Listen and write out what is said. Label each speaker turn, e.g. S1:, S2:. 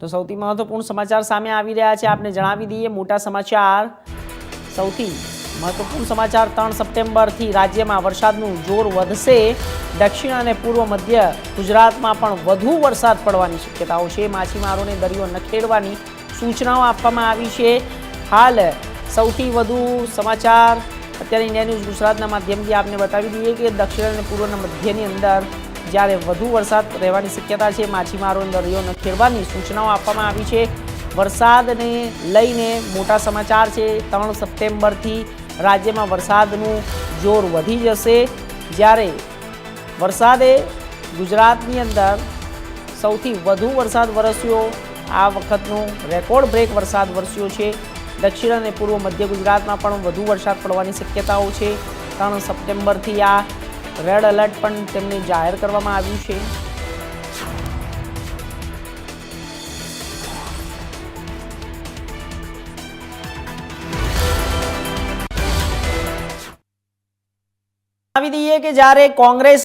S1: તો સૌથી મહત્વપૂર્ણ સમાચાર સામે આવી રહ્યા છે. આપને જણાવી દઈએ, મોટા સમાચાર. સૌથી મહત્વપૂર્ણ સમાચાર, ત્રણ સપ્ટેમ્બરથી રાજ્યમાં વરસાદનું જોર વધશે. દક્ષિણ અને પૂર્વ મધ્ય ગુજરાતમાં પણ વધુ વરસાદ પડવાની શક્યતાઓ છે. માછીમારોને દરિયો ન ખેડવાની સૂચનાઓ આપવામાં આવી છે. હાલ સૌથી વધુ સમાચાર. અત્યારે ઇન્ડિયા ન્યૂઝ ગુજરાતના માધ્યમથી આપને બતાવી દઈએ કે દક્ષિણ અને પૂર્વના મધ્યની અંદર જ્યારે વધુ વરસાદ રહેવાની શક્યતા છે માછીમારોને દરિયો ખેડવાની સૂચનાઓ આપવામાં આવી છે. વરસાદને લઈને મોટા સમાચાર છે, ત્રણ સપ્ટેમ્બરથી રાજ્યમાં વરસાદનું જોર વધી જશે. જ્યારે વરસાદે ગુજરાતની અંદર સૌથી વધુ વરસાદ વરસ્યો, આ વખતનો રેકોર્ડ બ્રેક વરસાદ વરસ્યો છે. દક્ષિણ અને પૂર્વ મધ્ય ગુજરાતમાં પણ વધુ વરસાદ પડવાની શક્યતાઓ છે. ત્રણ સપ્ટેમ્બરથી આ રેડ એલર્ટ પણ તેમને જાહેર કરવામાં આવ્યું છે. આવી દઈએ કે જ્યારે કોંગ્રેસ